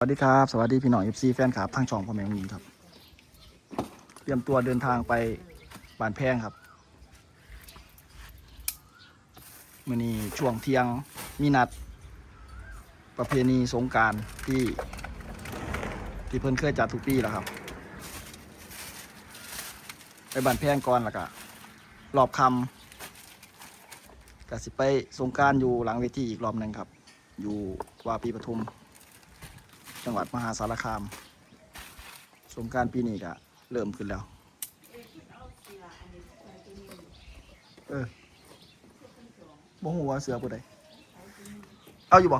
สวัสดีครับ สวัสดีพี่น้องเอฟซีแฟนคลับทางช่องพ่อแม่ของหญิงครับ เตรียมตัวเดินทางไปบ้านแพงครับมื่อนี้ช่วงเที่ยงมีนัด ประเพณีสงการที่ ที่เพิ่นเคยจัดทุกปีแล้วครับ ไปบ้านแพงก่อนแล้วก็รอบคำก็สิไปสงการอยู่หลังเวทีอีกรอบหนึ่งครับ อยู่วาปีปทุม จังหวัดมหาสารคาม สงการปีนี้ก็เริ่มขึ้นแล้ว เออบ่หูว่าเสือผู้ใดเอาอยู่บ่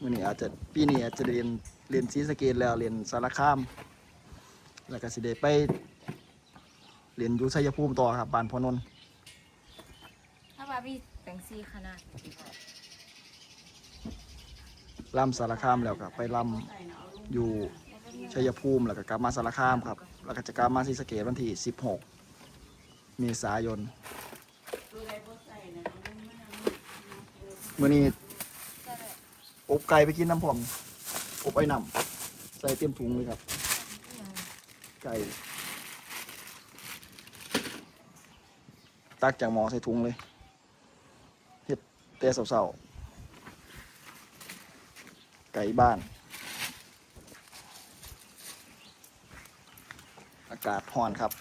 มื่อนี้อาจจะปีนี้อาจจะเรียนเรียนศรีสเกดแล้วเรียนสารคาม แล้วก็สิได้ไปเรียนยุชัยภูมิต่อครับบ้านพอนนท์ งซี่ขนาดลำสารคามแล้วก็ไปลำอยู่ชัยภูมิแล้วก็กลับมาสารคามครับ แล้วก็จะกลับมาศรีสะเกษวันที่ 16 เมษายนมื่อนี้อบไก่ไปกินน้ำผมอบไอ้น้ำใส่เต็มถุงเลยครับ ไก่ตักจากหมอใส่ถุงเลย แต่เสาๆไก่บ้าน อากาศร้อนครับ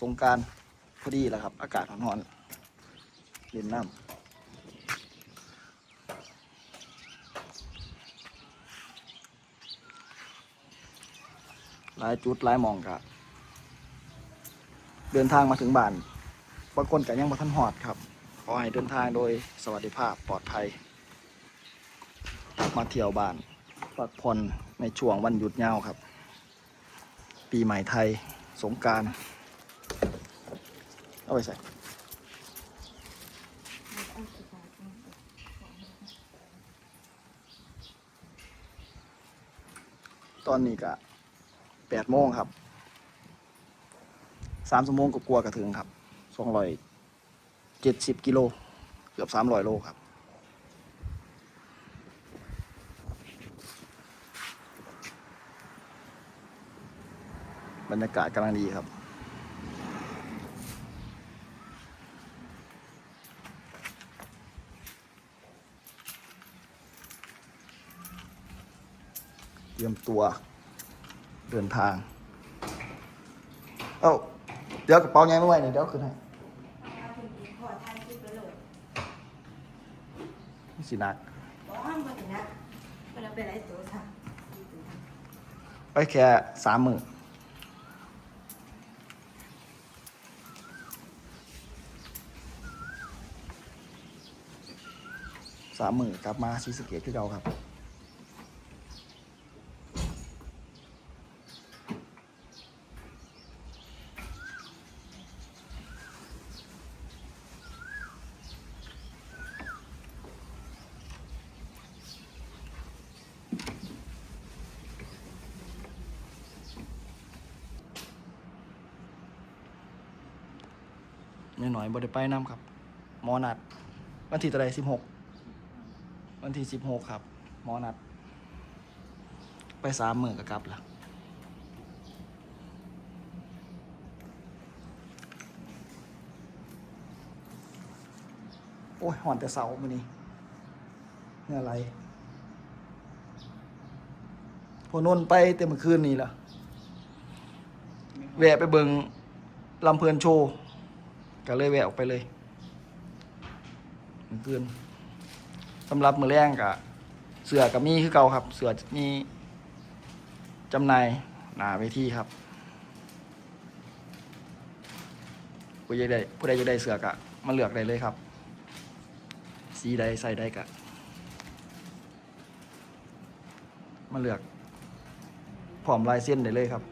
สงการพอดีแหละครับ อากาศร้อนๆเล่นน้ำหลายจุดหลายมองกะเดินทางมาถึงบ้านบางคนก็ยังมาทันหอดครับ อให้เดินทางโดยสวัสดิภาพปลอดภัยมาเที่ยวบ้านพักผ่อนในช่วงวันหยุดยาวครับ ปีใหม่ไทยสงการเอาไปใส่ตอนนี้ก็แปดโมงครับสามชั่วโมงก็กลัวกระถึงครับสองร้อย เจ็ดสิบกิโล เกือบสามร้อยโลครับ บรรยากาศกำลังดีครับเตรียมตัวเดินทาง เอ้า เดี๋ยวกระเป๋าไงไม่ไหวเนี่ยเดี๋ยวคืนให้ นี่สินักไปแค่สามหมื่นสามหมื่นกลับมาซีสะเกตที่เราครับ น้อยหน่อยๆบ่ได้ไปน้ำครับ หมอนัด วันที่ตะไดสิบหกวันที่สิบหกครับ หมอนัด ไปสามหมื่นก็กลับละโอ้ยหอนแต่เสามือนี้เหงื่อะไหลพอนนไปเต็มอคืนนี่ล่ะแวะไปเบิงลำเพลินโชว์ ก็เลยแวะออกไปเลยเกินสำหรับมือแรงกะเสือกับมีคือเก่าครับ เสือมีจำหน่ายหนาเวทีครับผู้ใดได้ผู้ใดจะได้เสือกะมาเลือกได้เลยครับ สีใดใส่ได้กะมาเลือกพร้อมลายเส้นได้เลยครับ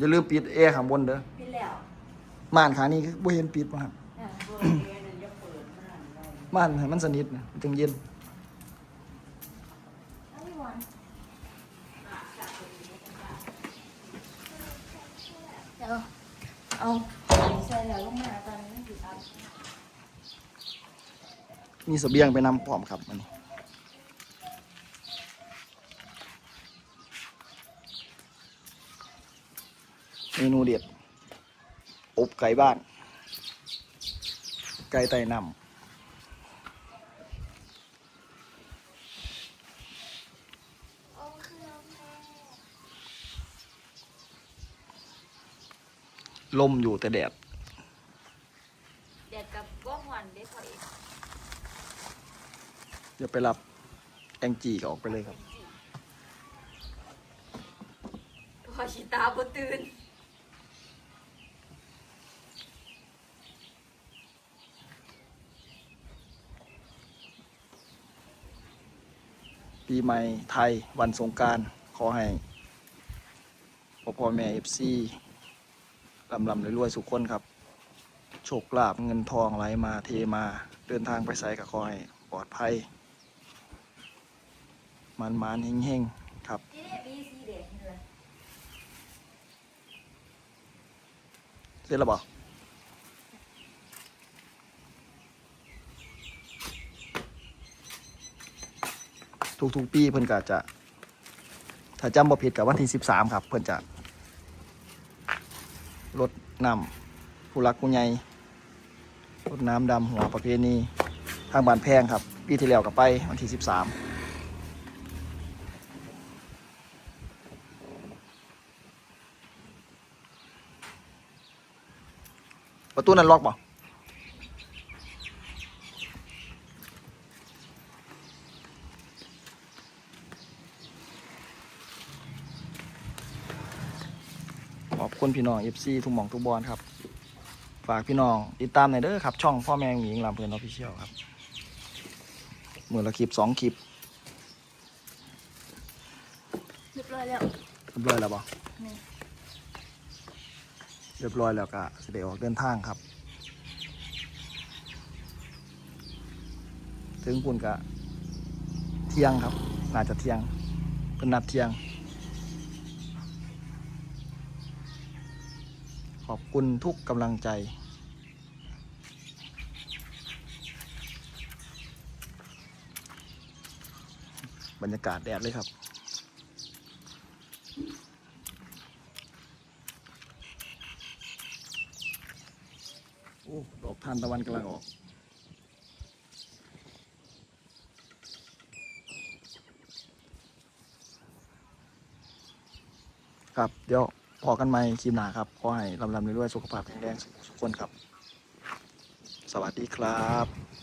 อย่าลืมปิดแอร์ข้างบนเด้อพี่แล้วม่านขางนี้คือบ่เห็นปิดบ่ครับอ่าม่านให้มันสนิทนะมันจึงเย็น เอาพี่หวานเดี๋ยวเอาใส่แล้วลงมาตอนนี้อยู่ครับ มีเสบียงไปนำพร้อมครับมันนี้ เมนูเด็ดอบไก่บ้าน ไก่ไต่น้ำลมอยู่แต่แดดเด็ดกับก้องหวานได้พอเองเดี๋ยวไปรับแองจีก็ออกไปเลยครับ พอชิตาบ่ตื่น ปีใหม่ไทยวันสงการขอให้พ่อพ่อแม่เอฟซีลำลำรวยๆสุขคนครับ โชคลาภเงินทองไหลมาเทมาเดินทางไปใส่กับขอให้ปลอดภัย มันมานๆเฮงๆครับที่นี่มีสีแดงนี่เสร็จแล้วบ่ ทุกๆปีเพิ่นก็จะ ถ้าจำบ่ผิดกับวันที่13ครับ เพิ่นจะลดน้ำผู้รักผู้ใหญ่ลดน้ำดำหัวประเพณีทางบ้านแพงครับ ปีที่แล้วก็ไปวันที่13ประตูนั้นล็อกบ่ขอบ คุณพี่น้อง FC ทุกหม่องทุกบอลครับ ฝากพี่น้องติดตามหน่อยเด้อครับ ช่องพ่อแมงหมิงลำเพลินออฟฟิเชียลครับมือละคลิปสองคลิปเรียบร้อยแล้วเรียบร้อยแล้วบ่นี่เรียบร้อยแล้วก็เสได็จออกเดินทางครับ ถึงปุ่นกะเที่ยงครับ น่าจะเที่ยงเป็นนัดเที่ยง อบคุณทุกกำลังใจ บรรยากาศแดดเลยครับ โอ้ ดอกทานตะวันกำลังออกครับเดี๋ยว พอกันใหม่คลิปหน้าครับ ขอให้ลำลำด้วยๆสุขภาพแข็งแรงสุขคนครับ สวัสดีครับ